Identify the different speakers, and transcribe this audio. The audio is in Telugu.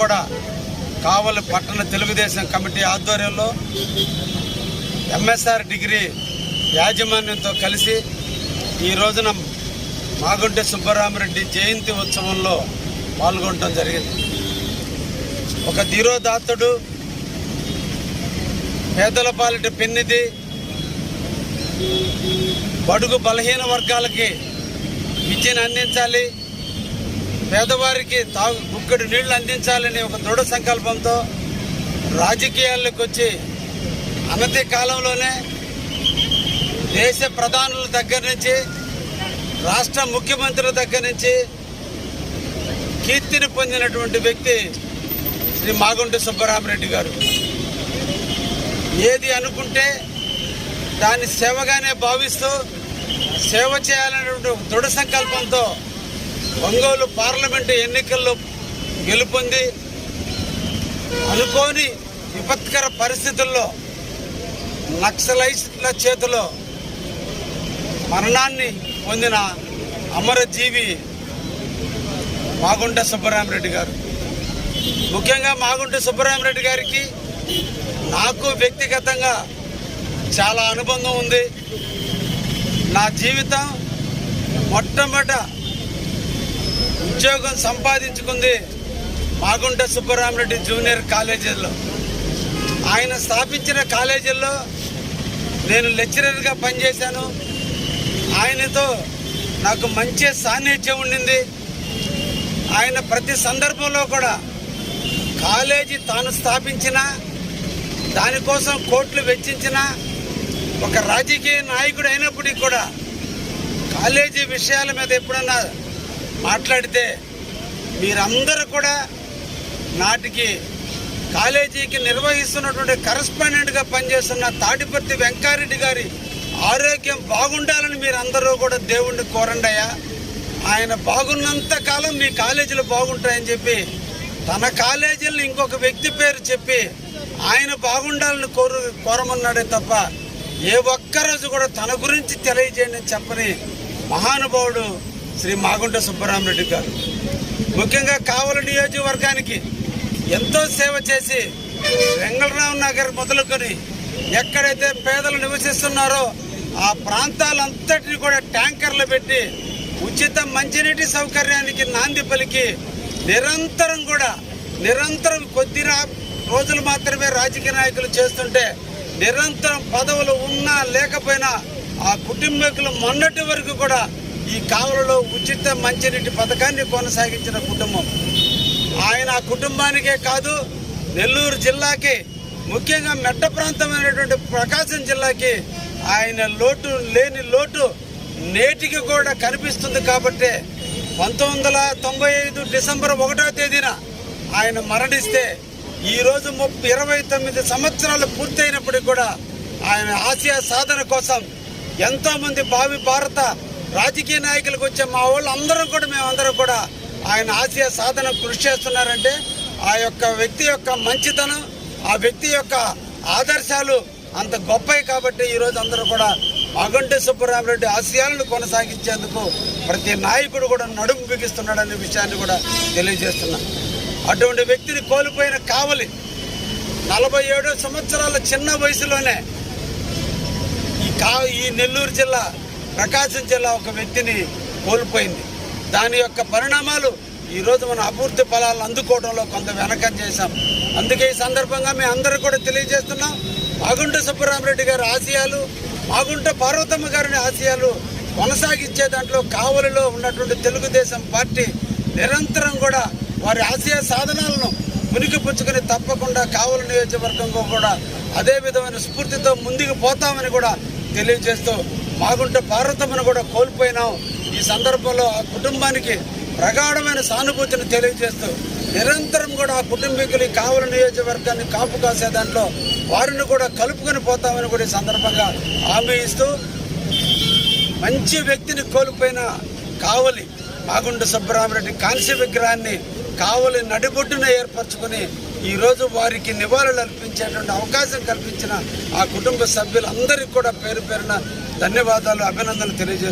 Speaker 1: కూడా కావలి పట్టణ తెలుగుదేశం కమిటీ ఆధ్వర్యంలో ఎంఎస్ఆర్ డిగ్రీ యాజమాన్యంతో కలిసి ఈ రోజున మాగుంటె సుబ్బరామరెడ్డి జయంతి ఉత్సవంలో పాల్గొనడం జరిగింది. ఒక ధీరోదాత్తుడు పేదల పాలిట పెన్నిది బడుగు బలహీన వర్గాలకి విద్యను అందించాలి పేదవారికి తాగు గుక్కడి నీళ్ళు అందించాలని ఒక దృఢ సంకల్పంతో రాజకీయాల్లోకి వచ్చి అనతి కాలంలోనే దేశ ప్రధానుల దగ్గర నుంచి రాష్ట్ర ముఖ్యమంత్రుల దగ్గర నుంచి కీర్తిని పొందినటువంటి వ్యక్తి శ్రీ మాగుంటి సుబ్బరామరెడ్డి గారు. ఏది అనుకుంటే దాన్ని సేవగానే భావిస్తూ సేవ చేయాలనేటువంటి దృఢ సంకల్పంతో ఒంగోలు పార్లమెంటు ఎన్నికల్లో గెలుపొంది అనుకోని విపత్కర పరిస్థితుల్లో నక్సలైట్ల చేతిలో మరణాన్ని పొందిన అమరజీవి మాగుంట సుబ్బరామరెడ్డి గారు. ముఖ్యంగా మాగుంట సుబ్బరామరెడ్డి గారికి నాకు వ్యక్తిగతంగా చాలా అనుబంధం ఉంది. నా జీవితం మొట్టమొదట ఉద్యోగం సంపాదించుకుంది మాగుంట సుబ్బరామరెడ్డి జూనియర్ కాలేజీలో ఆయన స్థాపించిన కాలేజీల్లో నేను లెక్చరర్గా పనిచేశాను. ఆయనతో నాకు మంచి సాన్నిధ్యం ఉండింది. ఆయన ప్రతి సందర్భంలో కూడా కాలేజీ తాను స్థాపించిన దానికోసం కోట్లు వెచ్చించిన ఒక రాజకీయ నాయకుడు అయినప్పటికీ కూడా కాలేజీ విషయాల మీద ఎప్పుడన్నా మాట్లాడితే మీరందరూ కూడా నాటికి కాలేజీకి నిర్వహిస్తున్నటువంటి కరస్పాండెంట్గా పనిచేస్తున్న తాటిపర్తి వెంకారెడ్డి గారి ఆరోగ్యం బాగుండాలని మీరు అందరూ కూడా దేవుణ్ణి కోరండయ్యా. ఆయన బాగున్నంత కాలం మీ కాలేజీలు బాగుంటాయని చెప్పి తన కాలేజీలను ఇంకొక వ్యక్తి పేరు చెప్పి ఆయన బాగుండాలని కోరు కోరమన్నాడే తప్ప ఏ ఒక్కరోజు కూడా తన గురించి తెలియజేయండి చెప్పని మహానుభావుడు శ్రీ మాగుంట సుబ్బరామరెడ్డి గారు. ముఖ్యంగా కావలి నియోజకవర్గానికి ఎంతో సేవ చేసి వెంగళరావు నగర్ మొదలుకొని ఎక్కడైతే పేదలు నివసిస్తున్నారో ఆ ప్రాంతాలంతటిని కూడా ట్యాంకర్లు పెట్టి ఉచిత మంచినీటి సౌకర్యానికి నాంది పలికి నిరంతరం కూడా నిరంతరం కొద్ది రోజులు మాత్రమే రాజకీయ నాయకులు చేస్తుంటే నిరంతరం పదవులు ఉన్నా లేకపోయినా ఆ కుటుంబీకులు మొన్నటి వరకు కూడా ఈ కావలలో ఉచిత మంచినీటి పథకాన్ని కొనసాగించిన కుటుంబం. ఆయన ఆ కుటుంబానికే కాదు నెల్లూరు జిల్లాకి ముఖ్యంగా మెట్ట ప్రాంతమైనటువంటి ప్రకాశం జిల్లాకి ఆయన లోటు లేని లోటు నేటికి కూడా కనిపిస్తుంది కాబట్టి పంతొమ్మిది వందల తొంభై ఐదు డిసెంబర్ ఒకటో తేదీన ఆయన మరణిస్తే ఈరోజు ముప్పై ఇరవై తొమ్మిది సంవత్సరాలు పూర్తయినప్పటికీ కూడా ఆయన ఆసియా సాధన కోసం ఎంతోమంది భావి భారత రాజకీయ నాయకులకు వచ్చే మా వాళ్ళు అందరం కూడా మేమందరం కూడా ఆయన ఆశయ సాధన కృషి చేస్తున్నారంటే ఆ యొక్క వ్యక్తి యొక్క మంచితనం ఆ వ్యక్తి యొక్క ఆదర్శాలు అంత గొప్పవి కాబట్టి ఈరోజు అందరూ కూడా అగంటి సుబ్బరామరెడ్డి ఆశయాలను కొనసాగించేందుకు ప్రతి నాయకుడు కూడా నడుము బిగిస్తున్నాడనే విషయాన్ని కూడా తెలియజేస్తున్నా. అటువంటి వ్యక్తిని కోల్పోయిన కావలి నలభై ఏడో సంవత్సరాల చిన్న వయసులోనే ఈ కా ఈ నెల్లూరు జిల్లా ప్రకాశం జిల్లా ఒక వ్యక్తిని కోల్పోయింది. దాని యొక్క పరిణామాలు ఈరోజు మన అభివృద్ధి ఫలాలను అందుకోవడంలో కొంత వెనకం చేశాం. అందుకే ఈ సందర్భంగా మేము అందరూ కూడా తెలియజేస్తున్నాం. మాగుంట సుబ్బరామరెడ్డి గారి ఆశయాలు మాగుంట పార్వతమ్మ గారిని ఆశయాలు కొనసాగించే దాంట్లో కావలిలో ఉన్నటువంటి తెలుగుదేశం పార్టీ నిరంతరం కూడా వారి ఆశయ సాధనాలను మునిగి పుచ్చుకొని తప్పకుండా కావలి నియోజకవర్గంలో కూడా అదే విధమైన స్ఫూర్తితో ముందుకు పోతామని కూడా తెలియజేస్తూ మాగుంట పార్వతమ్మను కూడా కోల్పోయినాం. ఈ సందర్భంలో ఆ కుటుంబానికి ప్రగాఢమైన సానుభూతిని తెలియజేస్తూ నిరంతరం కూడా ఆ కుటుంబీకులు ఈ కావలి నియోజకవర్గాన్ని కాపు కాసే దాంట్లో వారిని కూడా కలుపుకొని పోతామని కూడా ఈ సందర్భంగా హామీ ఇస్తూ మంచి వ్యక్తిని కోల్పోయిన కావలి మాగుండ సుబ్బరామరెడ్డి కాంస్య విగ్రహాన్ని కావలి నడిబొడ్డున ఏర్పరచుకొని ఈరోజు వారికి నివాళులు అర్పించేటువంటి అవకాశం కల్పించిన ఆ కుటుంబ సభ్యులందరికీ కూడా పేరు పేరున ధన్యవాదాలు అభినందనలు తెలియజేస్తున్నాను.